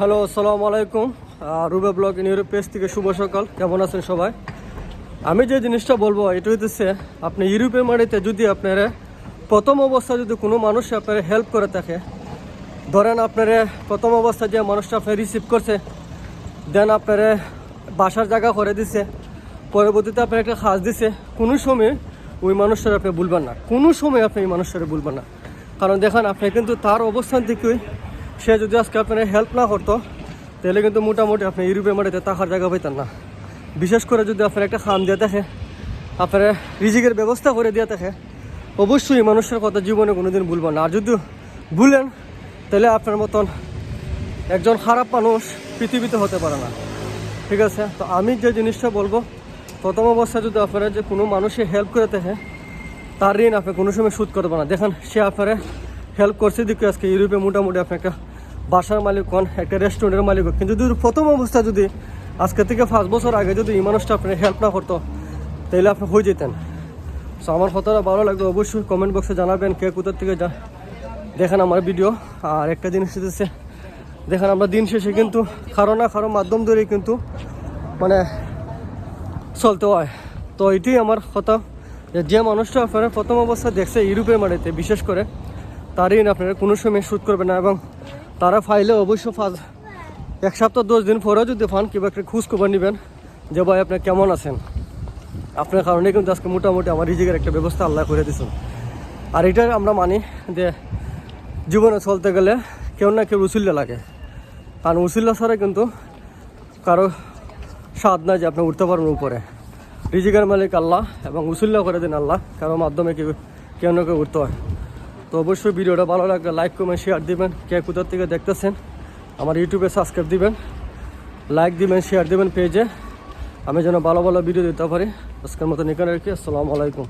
Hello, আসসালামু আলাইকুম। রুবে blog in Europe page থেকে শুভ সকাল। কেমন আছেন সবাই? আমি যে জিনিসটা বলব, এটা হইতেছে, আপনি ইউরোপের মাটিতে যদি আপনারা প্রথম অবস্থায় যদি কোনো মানুষ আপনারা হেল্প করে থাকে, ধরেন আপনারা প্রথম অবস্থায় যে মানুষটা আপনি রিসিভ করছে দেন আপনারা বাসার জায়গা করে দিছে, পরবর্তীতে আপনার একটা খাস দিছে, কোনো সময় ওই মানুষটার আপনি বলবেন না। কোনো সময় আপনি এই মানুষটারে বলবেন না। কারণ দেখেন, আপনি কিন্তু তার অবস্থান থেকেই সে যদি আজকে আপনার হেল্প না করতো, তাহলে কিন্তু মোটামুটি আপনি ইউরোপের মাটিতে টাকার জায়গা পাইতেন না। বিশেষ করে যদি আপনার একটা খাম দিয়ে দেখে, আপনারা রিজিকের ব্যবস্থা করে দিয়ে থাকে অবশ্যই মানুষের কথা জীবনে কোনোদিন ভুলবেন না। আর যদি ভুলেন, তাহলে আপনার মতন একজন খারাপ মানুষ পৃথিবীতে হতে পারে না। ঠিক আছে? তো আমি যে জিনিসটা বলব, প্রথম অবস্থায় যদি আপনারা যে কোনো মানুষে হেল্প করে থাকে তার ঋণ আপনি কোনো সময় সুদ করবে না। দেখেন, সে আপনারা হেল্প করছে দিকে আজকে ইউরোপে মোটামুটি আপনি একটা বাসার মালিক হন, একটা রেস্টুরেন্টের মালিক হন। কিন্তু যদি প্রথম অবস্থা যদি আজকে থেকে পাঁচ বছর আগে যদি এই মানুষটা আপনি হেল্প না করতো, তাহলে আপনি হয়ে যেতেন। সো আমার কথাটা ভালো লাগবে অবশ্যই কমেন্ট বক্সে জানাবেন কে কোথার থেকে যা দেখেন আমার ভিডিও আর একটা জিনিস হচ্ছে দেখেন আমরা দিন শেষে কিন্তু কারও না কারও মাধ্যম ধরেই কিন্তু মানে চলতে হয়। তো এটাই আমার কথা, যে যে মানুষটা আপনারা প্রথম অবস্থা দেখছে ইউরোপের মাটিতে, বিশেষ করে, তারই আপনারা কোনো সময় শ্যুট করবে না। এবং তারা ফাইলে অবশ্য এক সপ্তাহ, দশ দিন পরেও যদি ফান কিংবা একটা খোঁজ খবর নেবেন যে ভাই আপনি কেমন আছেন? আপনার কারণে কিন্তু আজকে মোটামুটি আমার রিজিকের একটা ব্যবস্থা আল্লাহ করে দিয়েছেন। আর এটা আমরা মানি যে জীবনে চলতে গেলে কেউ না কেউ উসিল্লা লাগে। কারণ উসিল্লা ছাড়া কিন্তু কারও স্বাদ না যে আপনি উঠতে পারবেন উপরে। রিজিকের মালিক আল্লাহ এবং উসিল্লা করে দিন আল্লাহ, কারও মাধ্যমে কেউ কেউ না কেউ উঠতে হয়। তো অবশ্যই ভিডিওটা ভালো লাগলে লাইক কমেন্ট শেয়ার দিবেন। কে কোথার থেকে দেখতেছেন, আমার ইউটিউবে সাবস্ক্রাইব দিবেন। লাইক দিবেন শেয়ার দিবেন পেজে আমি যেন ভালো ভালো ভিডিও দিতে পারি। আজকের মতন এখানে রেখে আসসালামু আলাইকুম।